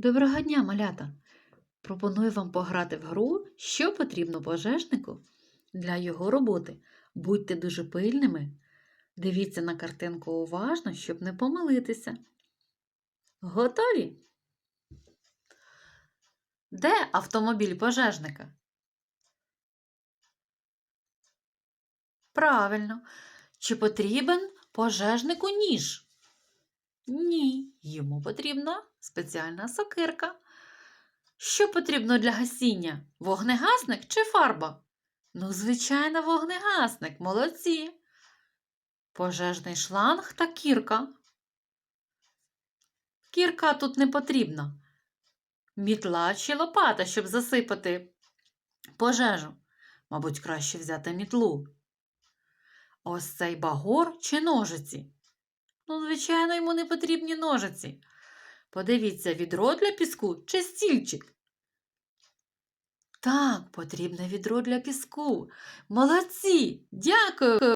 Доброго дня, малята! Пропоную вам пограти в гру, що потрібно пожежнику для його роботи. Будьте дуже пильними. Дивіться на картинку уважно, щоб не помилитися. Готові? Де автомобіль пожежника? Правильно. Чи потрібен пожежнику ніж? Ні, йому потрібна спеціальна сокирка. Що потрібно для гасіння? Вогнегасник чи фарба? Ну, звичайно, вогнегасник, молодці. Пожежний шланг та кірка. Кірка тут не потрібна. Мітла чи лопата, щоб засипати пожежу. Мабуть, краще взяти мітлу. Ось цей багор чи ножиці. Ну, звичайно, йому не потрібні ножиці. Подивіться, відро для піску чи стільчик. Так, потрібне відро для піску. Молодці! Дякую!